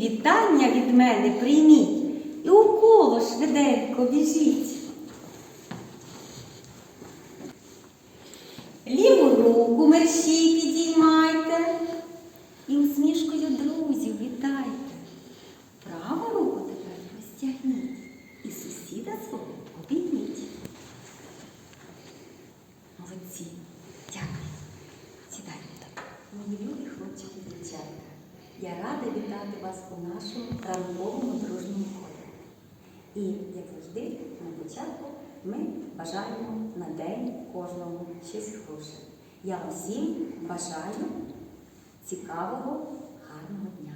вітання від мене прийміть і у коло швиденько біжіть. Ліву руку мерщій підіймайте і усмішкою друзів вітайте. Праву руку тепер розтягніть і сусіда свого обійміть. Молодці. Дякую. Сідайте. Мої любі хлопчики і дівчатка. Я рада вітати вас у нашому ранковому дружньому колі. І, як завжди, на початку ми бажаємо на день кожному щось хороше. Я усім бажаю цікавого, гарного дня.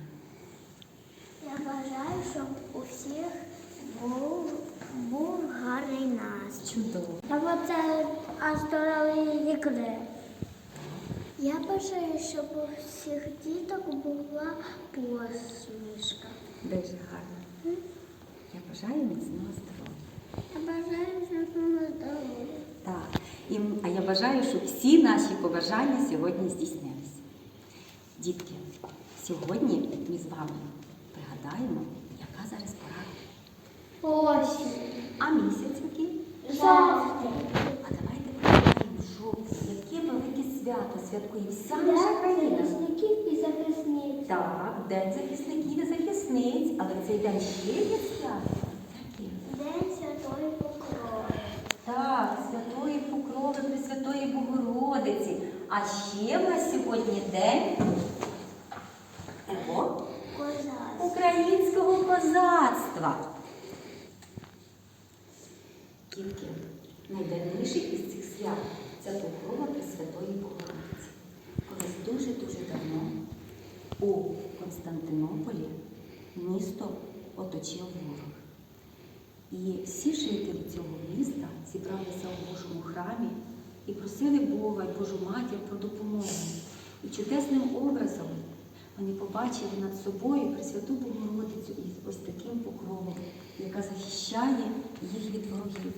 Я бажаю, щоб у всіх був, був гарний настрій. Чудово. Оце аж здорові ігри. Я бажаю, щоб у всіх діток була посмішка. Дуже гарно. Я бажаю міцного здоров'я. Я бажаю, щоб ми здорові. Так. І, а я бажаю, щоб всі наші побажання сьогодні здійснилися. Дітки, сьогодні ми з вами пригадаємо, яка зараз пора. Осінь. А місяць який? Завтра. А давайте пригадаємо, велике свято святкує вся наша країна. захисників і захисниць. Так, День захисників і захисниць, але цей день ще є свято. День Святої Покрови. Так, Святої Покрови Пресвятої Богородиці. А ще в нас сьогодні день Кого? Українського козацтва. Тільки найдавніший із цих свят це Покрова Пресвятої Богородиці. Колись дуже-дуже давно у Константинополі місто оточив ворог. І всі жителі цього міста зібралися у Божому храмі і просили Бога і Божу матір про допомогу. І чудесним образом вони побачили над собою Пресвяту Богородицю із ось таким покровом, яка захищає їх від ворогів.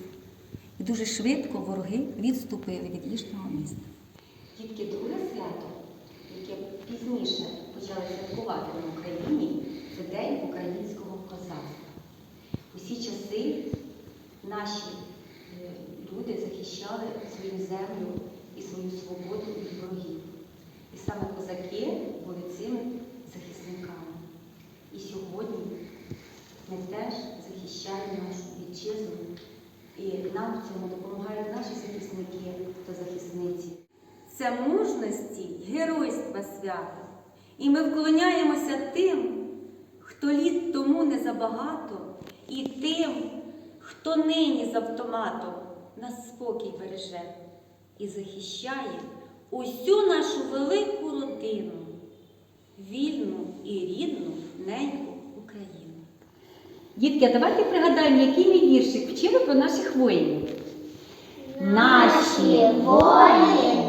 І дуже швидко вороги відступили від їхнього міста. Тільки друге свято, яке пізніше почали святкувати на Україні, це День українського козацтва. Усі часи наші е, люди захищали свою землю і свою свободу від ворогів. І саме козаки були цими захисниками. І сьогодні ми теж захищаємо нашу вітчизну. І нам в цьому допомагають наші захисники та захисниці. Це мужності, геройства свято. І ми вклоняємося тим, хто літ тому не забагато, і тим, хто нині з автоматом нас спокій береже і захищає усю нашу велику родину, вільну і рідну Україну. Дітки, а давайте пригадаємо, який ми віршик вчили про наших воїнів. Наші воїни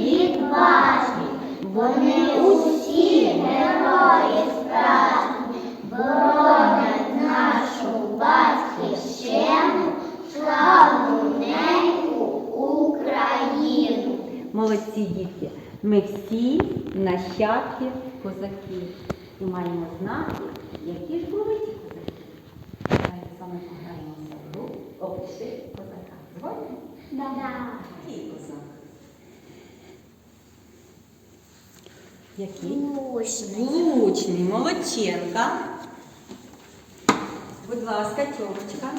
відважні, вони усі герої справжні, боронять нашу батьківщину, славну неньку Україну. Молодці дітки, ми всі нащадки козаків і маємо знати, які ж були. З вами гру «Опиши козака. Згодні? Да. Який козак? Який? Мощний. Влучний, молодченка. Будь ласка, тьомочка.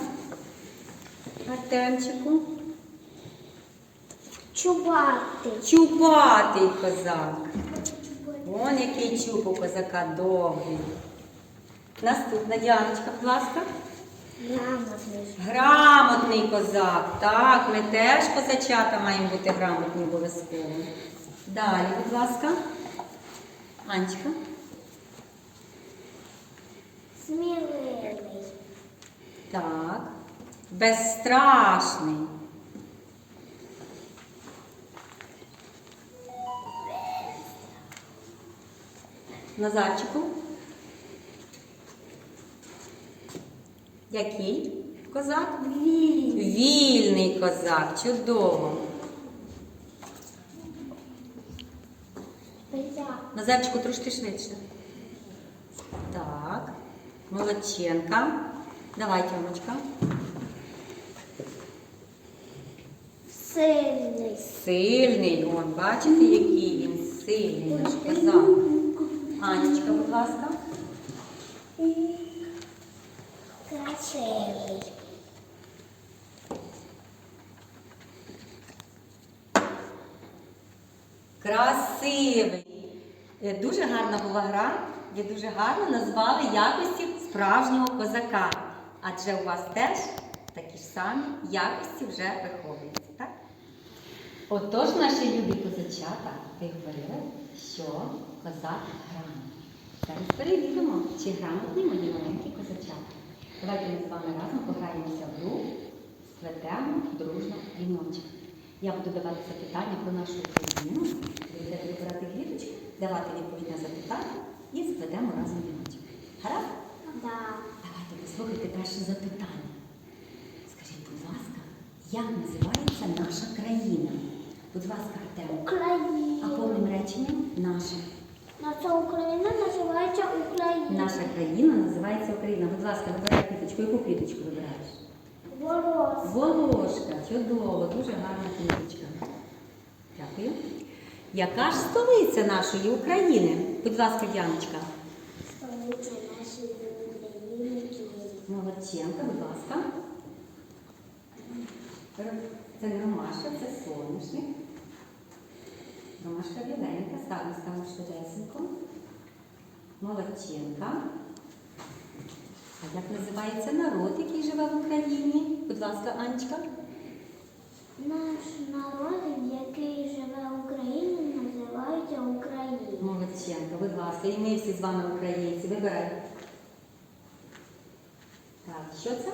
Артемчику. Чубатий. Чупатий козак. Вон який чуб у козака довгий. Наступна Діаночка, будь ласка. Грамотний. Грамотний козак. Так, ми теж козачата маємо бути грамотні обов'язково. Далі, будь ласка. Анечка. Сміливий. Так. Безстрашний. Назарчику. Який козак? Вільний. Вільний козак. Чудово. Назарчику трошки швидше. Так. Молодченка. Давай, Тьомочка. Сильний. Сильний. От, бачите, який він сильний, наш козак. Анечка, будь ласка. Красивий. Красивий. Е, Дуже гарна була гра. Ви дуже гарно назвали якості справжнього козака. Адже у вас теж такі ж самі якості вже виховуються, так? Отож, наші любі козачата, ви говорили, що козак грамотний. Зараз перевіримо, чи грамотні мої маленькі козачата. Давайте ми з вами разом пограємося в гру, сплетемо дружно віночок. Я буду давати запитання про нашу Україну. Ви будете вибирати квіточку, давати відповідь на запитання і сплетемо разом віночок. Гаразд? Да. Давайте послухайте перше запитання. Скажіть, будь ласка, як називається наша країна? Будь ласка, Артем. А повним реченням наша. Наша Україна Україна. Наша країна називається Україна. Будь ласка, вибирай квіточку. Яку квіточку вибираєш? Ворос. Волошка. Чудово, дуже гарна квіточка. Дякую. Яка ж столиця нашої України? Будь ласка, Діаночка. Столиця нашої України. Молодченка, будь ласка. Це не ромашка, це соняшник. Ромашка біленька, ставимо, ставимо швидесенько. Молодченка. А як називається народ, який живе в Україні? Будь ласка, Анечка. Наш народ, який живе в Україні, називається Україна. Молодченка, будь ласка, і ми всі з вами українці. Вибирай. Так, що це?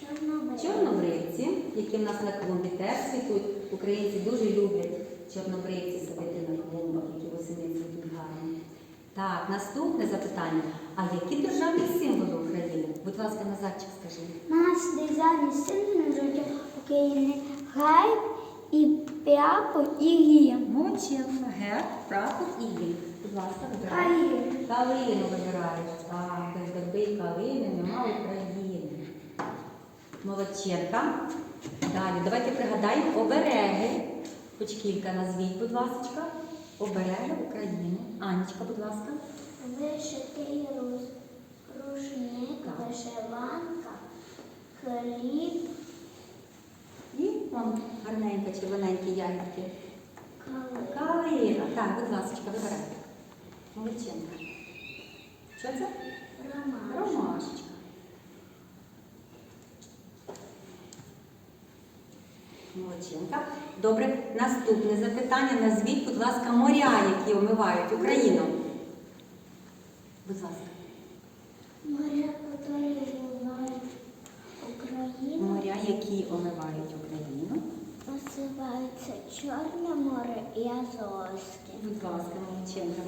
Чорнобиль. Чорнобривці, які в нас на клумбі теж цвітуть. Українці дуже люблять чорнобривці сидіти на клумбах, які восени цвітуть гарно. Так, наступне запитання. А які державні символи України? Будь ласка, Назарчик, скажи. Наш державний символ України гайб і прапор і гімн. Молодченка, герб, прапор і гімн. Будь ласка, вибирай. Калин. Калину вибираєш. Так, без і калини нема України. Молодченка. Далі, давайте пригадаємо обереги. Хоч кілька назвіть, будь ласка. Обереги України. Анечка, будь ласка. Вишитий рушник, Так. вишиванка, хліб, І вон гарненька, червоненькі ягідки. калин. Калина. Так, будь ласка, вибирай. Молодченка. Що це? Ромаш. Ромашечка. Молодчинка. Добре, наступне запитання. Назвіть, будь ласка, моря, які омивають Україну. Будь ласка. Моря, которые бывают Украину, Моря, які омивають Україну. называется Черное море и Азовское. Будь ласка, Молодчинка,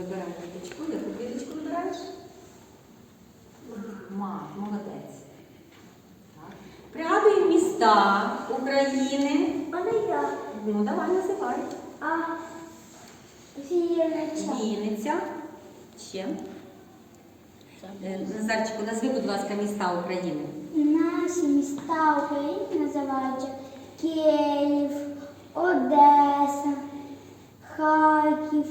Міста України. Она я. Ну, давай називай. А Вінниця. Вінниця. Ще. Е, Назарчику, назви, будь ласка, міста України. Наші міста України називаються Київ, Одеса, Харків,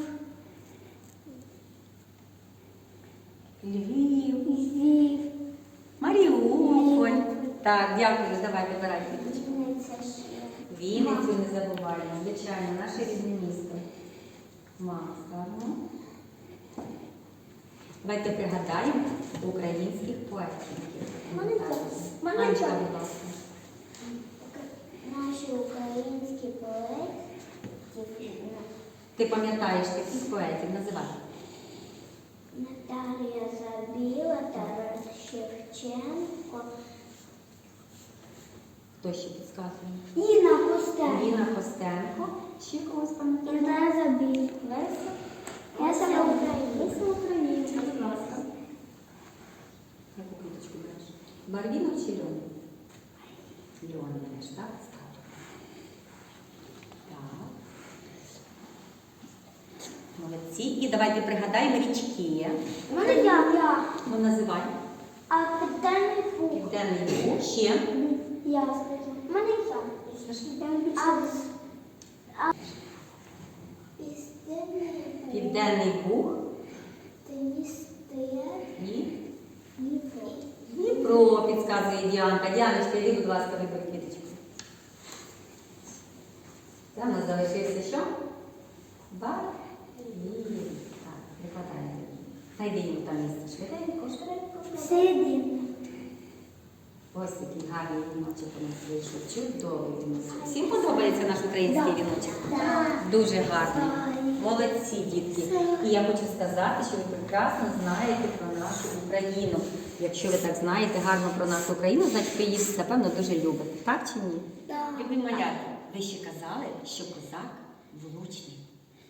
Львів, Львів, Маріуполь. Так, дякую, давай вибирай квіточку. Вінницю не забуваємо, звичайно, наше рідне місто. Мама. Давайте пригадаємо українських поетів. Час. будь ласка. Наші українські поети Ти пам'ятаєш таких поетів, називай. Наталія Забіла, Тарас Шевченко, Хто ще підказує? Інна Костенко. Ліна Костенко. Ще когось пам'ятаєш? Інна Забіла. Леся. Я сама Україна. Леся Українська, будь ласка. Яку квіточку береш? Барвіну чи льон? Льон береш, так? Ставлю. Так. Молодці. І давайте пригадаємо річки. Мене я, я. Ну, називай. А питання був. Південний Буг. Ще. Я скажу. У мене і сам. Південний Буг. І Дніпро. Дніпро, підказує Діанка. Діаночка, йди, будь ласка, вибери квіточку. Там у нас залишився що? Барлін. Так, прикладаємо. Найди йому там місце. Швиденько, швиденько. Середина. Ось такий гарний віночок у нас вийшов. Чудовий віночок. Всім подобається наш український віночок? Дуже гарний. Молодці, дітки. І я хочу сказати, що ви прекрасно знаєте про нашу Україну. Якщо ви так знаєте гарно про нашу Україну, значить ви її, напевно, дуже любите. Так чи ні? Любі малята, ви ще казали, що козак влучний.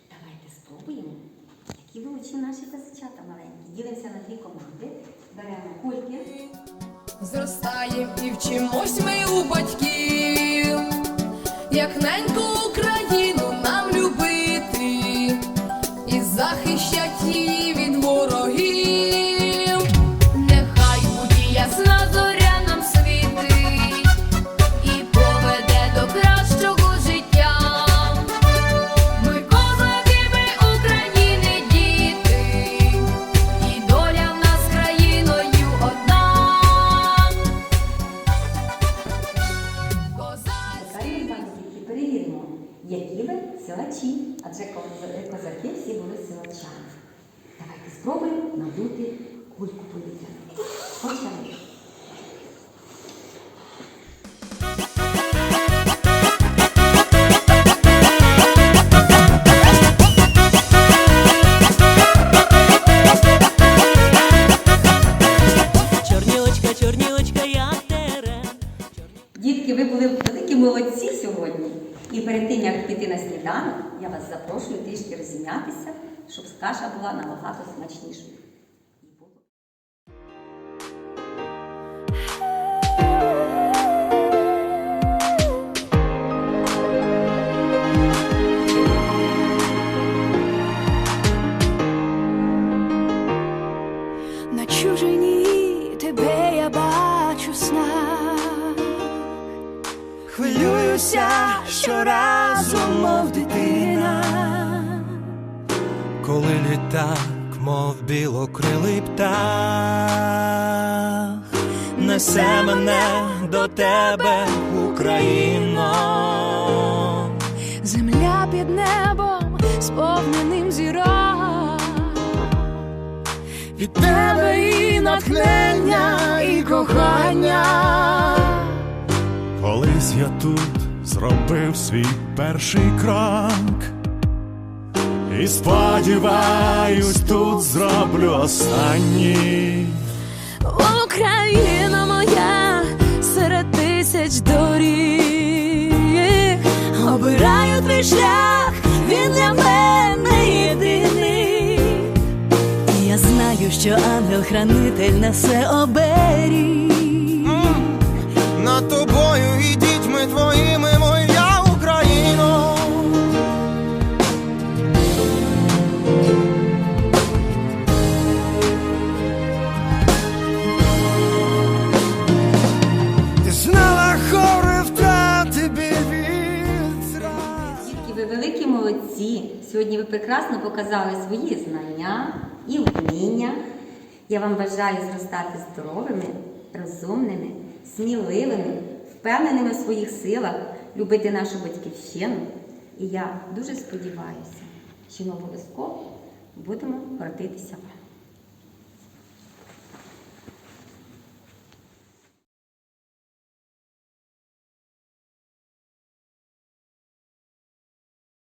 Давайте спробуємо. Які влучні наші козачата маленькі. Ділимося на дві команди. Беремо кульки. Зростаєм і вчимось ми у батьків, як неньку Україну спробуємо надути кульку повітряну. Почали. Дітки, ви були великі молодці сьогодні. І перед тим, як піти на сніданок, я вас запрошую трішки розім'ятися, щоб каша була набагато смачнішою. На чужині тебе я бачу сна. Хвилююся щоразу, мов дитина. Коли літак, мов білокрилий птах, несе мене до тебе, Україно. Земля під небом, сповненим зірок. Від тебе і натхнення, і кохання. Колись я тут зробив свій перший крок. І сподіваюсь, тут зроблю останній. Україна моя серед тисяч доріг. Обираю твій шлях, він для мене єдиний. І я знаю, що ангел-хранитель несе оберіг. Над тобою і Сьогодні ви прекрасно показали свої знання і вміння. Я вам бажаю зростати здоровими, розумними, сміливими, впевненими в своїх силах, любити нашу батьківщину. І я дуже сподіваюся, що ми обов'язково будемо гордитися вами.